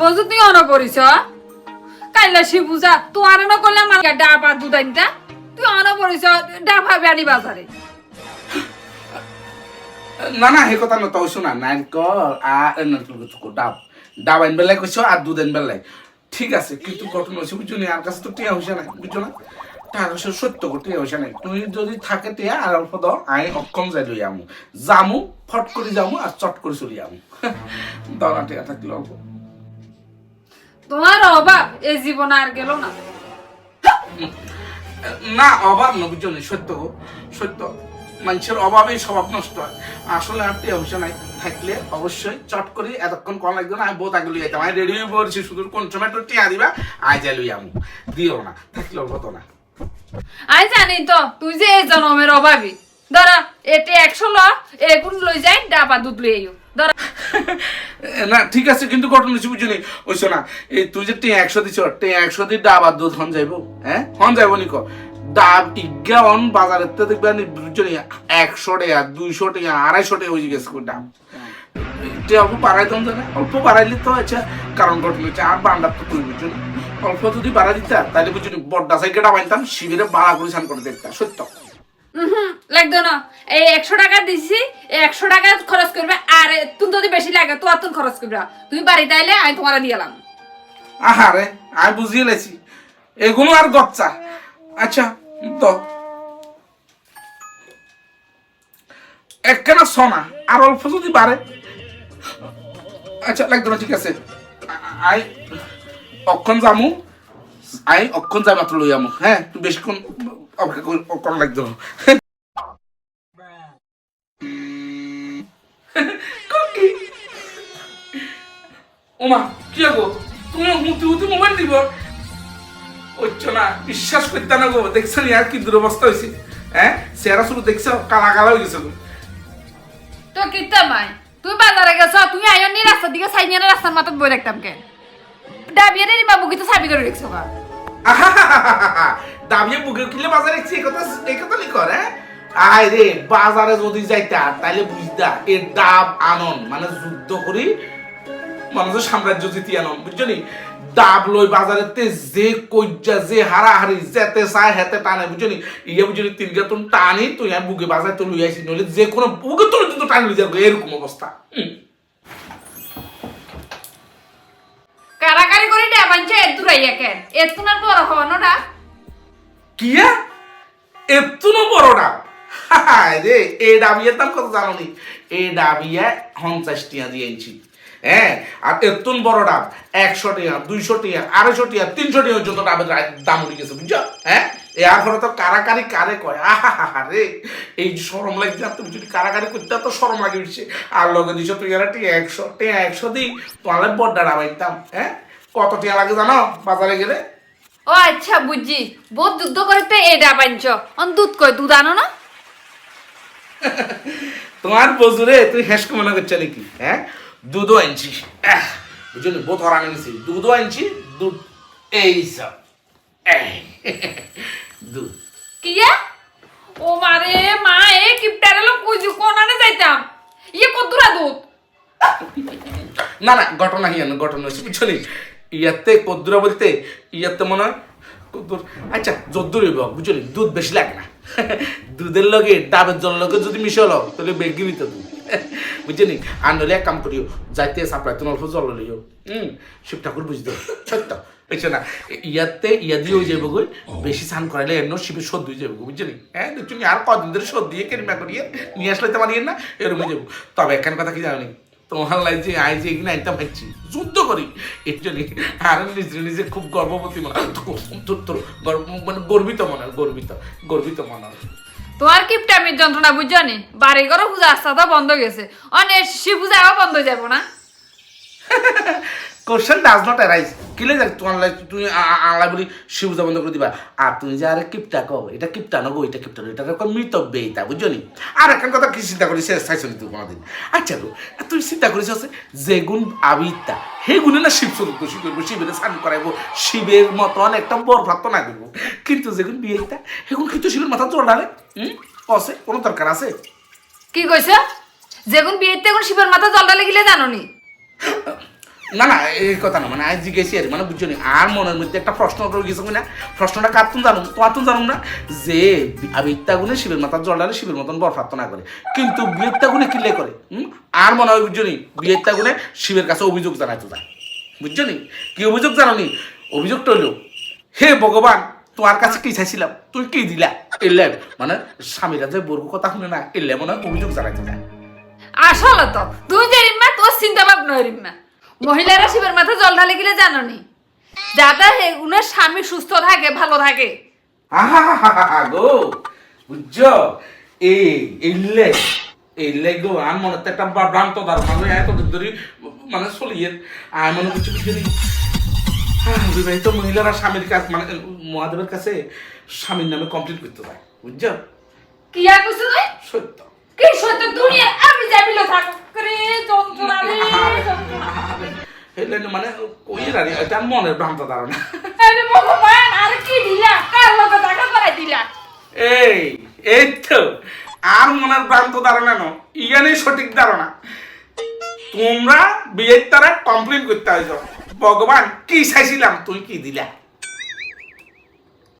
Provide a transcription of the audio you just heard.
বজু তুই অন করিস কাইলা শি পূজা, তুই আর না করলে আমার ডাবা দুদাইনটা তুই অন করিস ডাবা বেড়ি বাজারে। না না, সেই কথা নতও শোনা, নাৰিকল আর ডাব। ডাব আইন বেলাই কৈছো আর দুধ আইন বেলাই ঠিক আছে, কিন্তু ঘটনা হচ্ছে বুঝছ নি আর কাছে তো টিয়া হইছে না বুঝছ না? টাকা সত্য করে টিয়া হইছে নাই। তুই যদি থাকে টিয়া আর অল্প দাও আই অক্ষম যাই লই আমু যামু, ফট করে যামু আর চট করে চলি আমু দাও না, টিয়া থাকলে অল্প তোমার অভাব এই জীবন আর গেল না। না অভাব না বুঝছ সত্য গো সত্য। মানুষের অভাবেই স্বভাব নষ্ট হয়। আসলে টিয়া হইছে নাই। থাকলে অবশ্যই চট করে এতক্ষণ কম লাগবে না আমি বহুত আগে লই যেতাম আমি রেডি হয়ে পড়ছি শুধু কোন সময় তো টিয়া দিবা আয় যাই লই আমু। দিও না থাকলে অল্প তো না। আই জানি তো তুই যে এই জনমের অভাবী। ধরা এতে একশো ল এগুন লই যাই ডাবা দুধ লই আইও। ধরা না, ঠিক আছে, কিন্তু ঘটনা হচ্ছে বুঝলি ওইসো না এই তুই যে টিয়া একশো দিছ টিয়া একশো দিয়ে ডাব আর দুধ হন যাইব হ্যাঁ? হন যাইব নিক ডাব অন বাজারের তো দেখবে নি বুঝলি একশো টাকা দুইশো টাকা আড়াইশো টাকা হয়ে গেছে ডাব। এটা অল্প বাড়াই দাম জানে অল্প বাড়াইলে তো আচ্ছা কারণ ঘটনা হচ্ছে আর বান্ডার তো তুই বুঝছ না। অল্প যদি বাড়া দিতা তাহলে বুঝলি বড্ডা সাইকেল ডাবাইতাম শিবিরে বাড়া করে স্নান করে দেখতাম, সত্য। হুম লাগতো না। এই একশো টাকা দিছি একশো টাকা খরচ করবে, আর তুমি যদি বেশি লাগে, তো আর তুমি খরচ করবে তুমি বাড়িতে আইলে আমি তোমার দিয়ালাম আহারে, আমি বুঝিয়ে লেছি। এগুলো আর গচ্চা। আচ্ছা তো। একখানা সোনা, আর অল্প যদি বাড়ে। আচ্ছা লাগতো ঠিক আছে। আই, অক্ষণ যামু। আই, অক্ষণ যাই মাত্র লই আমু হ্যাঁ বেশিক্ষণ অপেক্ষা করা লাগতো। ওমা কি গো তুমি মুতি উতি মোবাইল দিব? না বিশ্বাস করতে না গো দেখছ আর কি দুরবস্থা হয়েছে হ্যাঁ চেহারা শুরু দেখছ কালা কালা হয়ে গেছে তো কিতা মাই? তুই বাজারে গেছ তুমি আইন নি রাস্তার দিকে সাইড নিয়ে রাস্তার মাথায় বই রাখতাম কে? ডাবিয়ে নি বাবু তো সাবি করে রেখছো গা? দাবিয়ে বুকে কিলে বাজারে এই কথা এই কথা নি করে আয় রে বাজারে যদি যাইতা তাহলে বুঝতা এ ডাব আনন মানে যুদ্ধ করি মানুষের সাম্রাজ্য জিতি আনন বুঝছ নি ডাব লই বাজারেতে যে কইজা যে হারাহারি যেতে চায় হেতে টানে বুঝছ নি ইয়ে বুঝছ নি তিন গাতন টানি তুই আর বুকে বাজারে তো লই আইসি নইলে যে কোনো বুকে তুলে কিন্তু টানি লই যাবে এরকম অবস্থা। কারাকারি করে ডাবাঞ্চে এত দূরাইয়া কেন? এত না বড় হওয়ানোটা কিয়া এতুনো বড় ডাব? হায় রে এই ডাবিয়ার দাম কত জানো নি? এই ডাবিয়া পঞ্চাশ টিয়া দিয়ে আনছি। হ্যাঁ আর এতুন বড় ডাব একশো টিয়া দুইশো টিয়া আড়াইশো টিয়া তিনশো টিয়া যত ডাবের দাম উঠে গেছে বুঝছ? হ্যাঁ? এর ফলে তো কারাকারি কারে কয়? আহা হা রে এই সরম লাগছে আর তুমি যদি কারাকারি করতে তো সরম লাগে উঠছে আর লগে দিছো তুই আর টিয়া একশো টিয়া একশো দিই তোমার বড্ডা ডাবাইতাম হ্যাঁ? কত টিয়া লাগে জানো বাজারে গেলে? ও আচ্ছা বুঝছি। বহুত যুদ্ধ করতে এ ডাবাঞ্চ অন দুধ কই দুধ আনো না? তোমার বজুরে তুই হেসকে মনে করছে নাকি? হ্যাঁ? দুধও আনছি বুঝলি বোধ হরান আনছি দুধও আনছি দুধ এই সব দুধ কিয়া ও মারে মা এ কিপটারে লোক কইছি কোনানে যাইতাম। ইয়ে কদ্দুরা দুধ না না ঘটনা হিয়ান ঘটনা হচ্ছে বুঝলি ইয়াতে কদ্দুরা বলতে ইয়াতে মনে হয় কদ্দুর আচ্ছা যদ্দুর হইব বুঝলি দুধ বেশি লাগে না। দুধের লগে ডাবের জলের লগে যদি মিশালো তাহলে বেগি নিতে দুধ। বুঝলি আর নলে এক কাম করিও যাইতে সাপ্লাই তুমি অল্প জল লইও। হুম? শিব ঠাকুর বুঝতে সত্য? বুঝছ না? ইয়াতে ইয়া দিয়ে হয়ে যাব গই বেশি স্নান করাইলে এমন শিবের হয়ে যাব গো, বুঝলি হ্যাঁ দেখছি আর কদিন ধরে সর্দি দিয়ে কেরিমা করিয়ে নিয়ে আসলে তোমার ইয়ে না এরকম হয়ে যাব তবে একখান কথা কি জানি তোমার লাই যে আই যে এখানে আইটা পাচ্ছি যুদ্ধ করি। এর জন্য আর নিজে নিজে খুব গর্ভবতী মনে হয়। তোর মানে গর্বিত মনে হয় গর্বিত গর্বিত মনে হয় কিপটা আমি যন্ত্রণা বুঝছ নি? বাড়ি ঘরও পূজা আস্তা তো বন্ধ গেছে। অনেক শিব পূজাও বন্ধ যাব না? কোশ্চেন ডাজ নট অ্যারাইজ কিলে তোমার লাই তুমি আলাই বলি শিবুজা বন্ধ করে দিবা। আর তুমি যে, আরে কিপটা কো এটা কিপটা নগো, এটা কিপটা এটা রকম মৃতব্য এইটা বুঝছ নি আর একটা কথা কি চিন্তা করিস? চাইছো নি তুই কোনোদিন? আচ্ছা গো তুই চিন্তা করিস আছে যে গুণ আবিতা হে গুণে না শিব শিব করব, শিবের স্নান করাইবো, শিবের মতন একটা বর প্রার্থনা করব। কিন্তু যেগুন বিয়েটা হেগুন কিন্তু শিবের মাথা জল ডালে আছে কোনো দরকার আছে? কি কইছে? যেগুন বিয়েতে এখন শিবের মাথা জলটা লেগিলে জানো নি না না এই কথা না মানে আজ জিজ্ঞেসি আর মানে বুঝছ আর মনের মধ্যে একটা প্রশ্ন গেছো না প্রশ্নটা কার তুমি জানো তোমার তুমি জানো না? যে আবিত্তা গুণে শিবের মাথার জল ডালে শিবের মতন বর প্রার্থনা করে। কিন্তু বিয়েত্তা গুণে কিলে করে? আর মনে হয় বুঝছ নি বিয়েত্তা গুণে শিবের কাছে অভিযোগ জানাইতো যায়। বুঝছ নি? কি অভিযোগ জানো নি অভিযোগটা হলো হে ভগবান, তোমার কাছে কি চাইছিলাম? তুই কি দিলা? এলে মানে স্বামীরা যে বর্গ কথা শুনে না, এলে মনে হয় অভিযোগ জানাইতে যায়। আসলে তো তুই যে রিম্মা, তোর চিন্তা ভাবনা রিম্মা। মহিলারা শিবের মাথা জল ঢালে গেলে জানো নি? যাতে হে- উনার স্বামী সুস্থ থাকে ভালো থাকে। গো বুঝছ? এই এইলে এইলে গো আর মনে একটা ভ্রান্ত ধারণা হয়ে এত দিন ধরে মানে চলিয়ে আর মনে কিছু কিছু হ্যাঁ, বিবাহিত মহিলারা স্বামীর কাছে মানে মহাদেবের কাছে স্বামীর নামে কমপ্লিট করতে যায় বুঝছ? কি আর তুই? সত্য। কি সত্য? দুনিয়া আমি যাবিল থাক মানে রানি এটা মনের ভ্রান্ত ধারণা। আরে ভগবান আর কি দিলা? কার লগে দেখা করাই দিলা? এই এই তো আর মনের ভ্রান্ত ধারণা নো ইয়ানি সঠিক ধারণা। তোমরা বিয়ের তারা কমপ্লেন করতে হয়েছ ভগবান কি চাইছিলাম তুই কি দিলা?